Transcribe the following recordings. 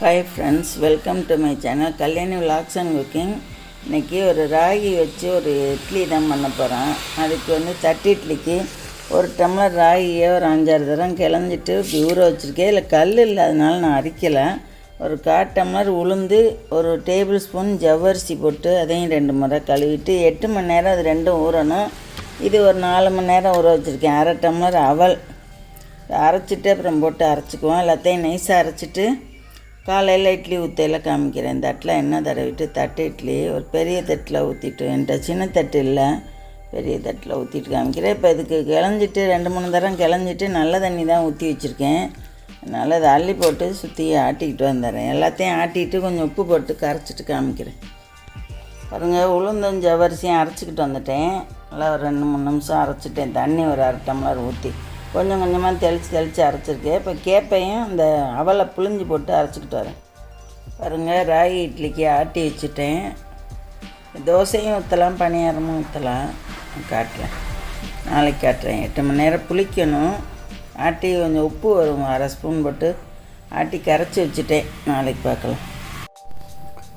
Hi friends welcome to my channel Kalyani vlogs and cooking இன்றைக்கி ஒரு ராகி வச்சு ஒரு இட்லி தான் பண்ண போகிறேன் அதுக்கு வந்து தட்டு இட்லிக்கு ஒரு டம்ளர் ராகியை ஒரு அஞ்சாறு தரம் கிளஞ்சிட்டு இப்படி ஊற வச்சுருக்கேன். இல்லை கல் இல்லாதனால நான் அரிக்கலை. ஒரு கால் டம்ளர் உளுந்து ஒரு டேபிள் ஸ்பூன் ஜவ்வரிசி போட்டு அதையும் ரெண்டு முறை கழுவிட்டு எட்டு மணி நேரம் அது ரெண்டும் ஊறணும். இது ஒரு நாலு மணி நேரம் ஊற வச்சுருக்கேன். அரை டம்ளர் அவல். அரைச்சிட்டு அப்புறம் போட்டு அரைச்சிக்குவோம். எல்லாத்தையும் நைஸாக அரைச்சிட்டு காலையில் இட்லி ஊற்றையில் காமிக்கிறேன். இந்த தட்டில் எண்ணெய் தடவிட்டு தட்டு இட்லி ஒரு பெரிய தட்டில் ஊற்றிட்டு என்கிட்ட சின்ன தட்டு இல்லை. பெரிய தட்டில் ஊற்றிட்டு காமிக்கிறேன். இப்போ இதுக்கு கிளஞ்சிட்டு ரெண்டு மூணு தரம் கிளஞ்சிட்டு நல்ல தண்ணி தான் ஊற்றி வச்சுருக்கேன். அதனால் அதை அள்ளி போட்டு சுற்றி ஆட்டிக்கிட்டு வந்துடுறேன். எல்லாத்தையும் ஆட்டிட்டு கொஞ்சம் உப்பு போட்டு கரைச்சிட்டு காமிக்கிறேன். பாருங்கள் உளுந்தம் ஜவரிசியும் அரைச்சிக்கிட்டு வந்துட்டேன். நல்லா ஒரு ரெண்டு மூணு நிமிஷம் அரைச்சிட்டேன். தண்ணி ஒரு அரை டம்ளர் ஊற்றி கொஞ்சம் கொஞ்சமாக தெளித்து தெளித்து அரைச்சிருக்கேன் இப்போ கேப்பையும் அந்த அவலை புழிஞ்சு போட்டு அரைச்சிக்கிட்டு வரேன். பாருங்கள் ராகி இட்லிக்கு ஆட்டி வச்சுட்டேன். தோசையும் ஊற்றலாம் பணியாரமும் ஊற்றலாம் காட்டுறேன் நாளைக்கு காட்டுறேன். எட்டு மணி நேரம் புளிக்கணும். ஆட்டி கொஞ்சம் உப்பு வரும் அரை ஸ்பூன் போட்டு ஆட்டி கரைச்சி வச்சுட்டேன். நாளைக்கு பார்க்கலாம்.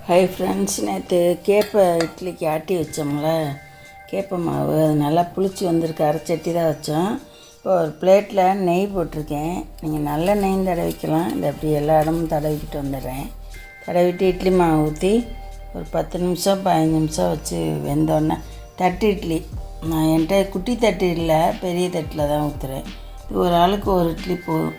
ஹை ஃப்ரெண்ட்ஸ் நேற்று கேப்பை இட்லிக்கு ஆட்டி வச்சோம்ல. கேப்பை மாவு அது நல்லா புளிச்சு வந்திருக்கு. அரைச்சட்டி தான் வச்சோம். இப்போ ஒரு பிளேட்டில் நெய் போட்டிருக்கேன். நீங்கள் நல்ல நெய் தடவிக்கலாம். இந்த அப்படி எல்லா இடமும் தடவிக்கிட்டு வந்துடுறேன். தடவிட்டு இட்லி மாவு ஊற்றி ஒரு பத்து நிமிஷம் பதினஞ்சு நிமிஷம் வச்சு வெந்தோடனே தட்டு இட்லி. நான் என்கிட்ட குட்டி தட்டு இல்லை பெரிய தட்டில் தான் ஊற்றுறேன். இது ஒரு ஆளுக்கு ஒரு இட்லி போதும்.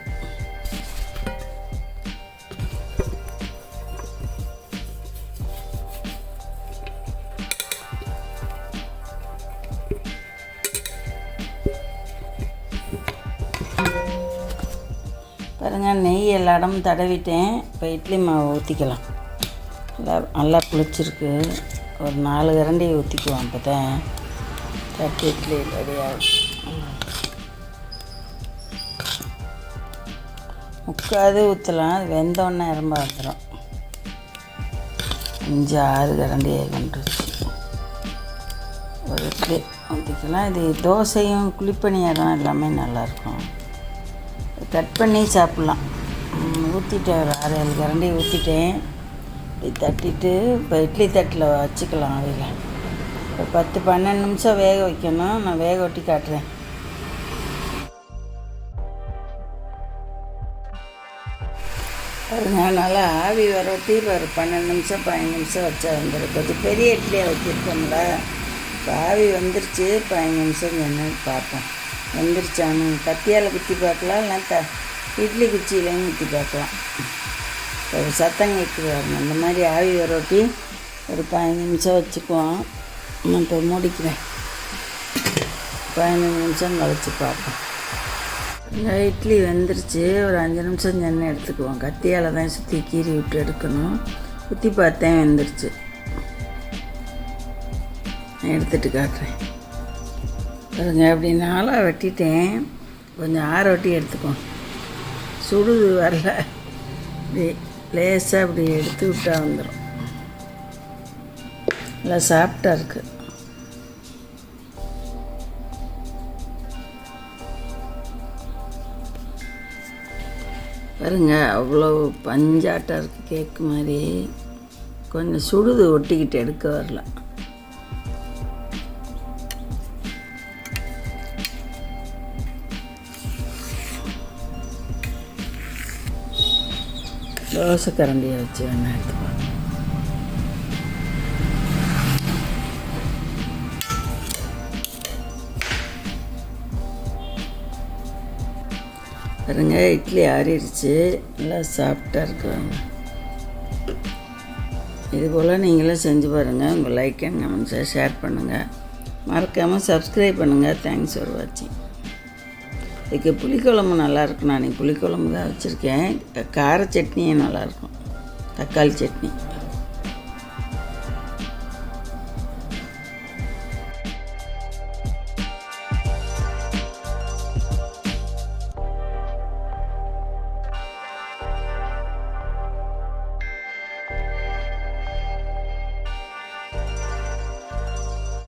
பாருங்கள் நெய் எல்லா இடமும் தடவிட்டேன். இப்போ இட்லி மாவு ஊற்றிக்கலாம் நல்லா நல்லா புளிச்சிருக்கு ஒரு நாலு கரண்டி ஊற்றிக்குவோம் அப்போ தான் தட்டு இட்லி ரெடியாகும் முக்காது ஊற்றலாம் அது வெந்தோடனே ரொம்ப வந்துடும் அஞ்சு ஆறு கரண்டி கொண்டுருச்சு ஒரு இட்லி ஊற்றிக்கலாம் இது தோசையும் குழிப்பணியாரம் எல்லாமே நல்லாயிருக்கும் கட் பண்ணி சாப்பிட்லாம். ஊற்றிட்டேன் ஒரு ஆறு ஏழு கரண்டி ஊற்றிட்டேன் இப்படி தட்டிட்டு இப்போ இட்லி தட்டில் வச்சுக்கலாம் அவையில் இப்போ பத்து பன்னெண்டு நிமிஷம் வேக வைக்கணும். நான் வேக ஒட்டி காட்டுறேன். அதனால நல்லா ஆவி வர ஒட்டி ஒரு பன்னெண்டு நிமிஷம் பதினஞ்சு நிமிஷம் வச்சா வந்துடும் கொஞ்சம் பெரிய இட்லியாக வச்சுருக்கோம்ல இப்போ ஆவி வந்துருச்சு. பதினஞ்சு நிமிஷம் என்னன்னு பார்ப்போம். வெந்துருச்சானு. கத்தியால் குத்தி பார்க்கலாம் இல்லை த இட்லி குச்சியிலையும் குத்தி பார்க்கலாம். ஒரு சத்தம் கேட்குது. அந்த மாதிரி ஆவி வரொட்டி ஒரு பதினஞ்சு நிமிஷம் வச்சுக்குவோம் நான் இப்போ மூடிக்கிறேன். பதினஞ்சு நிமிஷம் கழிச்சு பார்ப்போம். இட்லி வெந்துருச்சு. ஒரு அஞ்சு நிமிஷம் சென்னை எடுத்துக்குவோம். கத்தியால் தான் சுற்றி கீறி விட்டு எடுக்கணும். குத்தி பார்த்தேன் வெந்துருச்சு. எடுத்துகிட்டு எடுத்துட்டு காட்டுறேன். பாருங்க அப்படி நாளாக வெட்டிட்டேன். கொஞ்சம் ஆற வெட்டி எடுத்துக்கோ. சுடுது வரல. இப்படி லேசாக அப்படி எடுத்து விட்டா வந்துடும் நல்லா சாஃப்டாக இருக்குது பாருங்க அவ்வளோ பஞ்சாட்டம் இருக்குது கேக்கு மாதிரி. கொஞ்சம் சுடுது ஒட்டிக்கிட்டு எடுக்க வரல. தோசை கரண்டியை வச்சு வேணா எடுத்துக்கலாம். பாருங்க இட்லி ஆறிடுச்சு. நல்லா சாஃப்டாக இருக்குவாங்க இது போல் நீங்களும் செஞ்சு பாருங்கள் உங்கள் லைக் அண்ட் கமெண்ட்ஸை ஷேர் பண்ணுங்கள் மறக்காமல் சப்ஸ்கிரைப் பண்ணுங்கள் தேங்க்ஸ் ஃபார் வாட்சிங் இதுக்கு புளிக்குழம்பு நல்லாயிருக்கும் நான் புளிக்குழம்பு தான் வச்சுருக்கேன். கார சட்னியும் நல்லாயிருக்கும் தக்காளி சட்னி.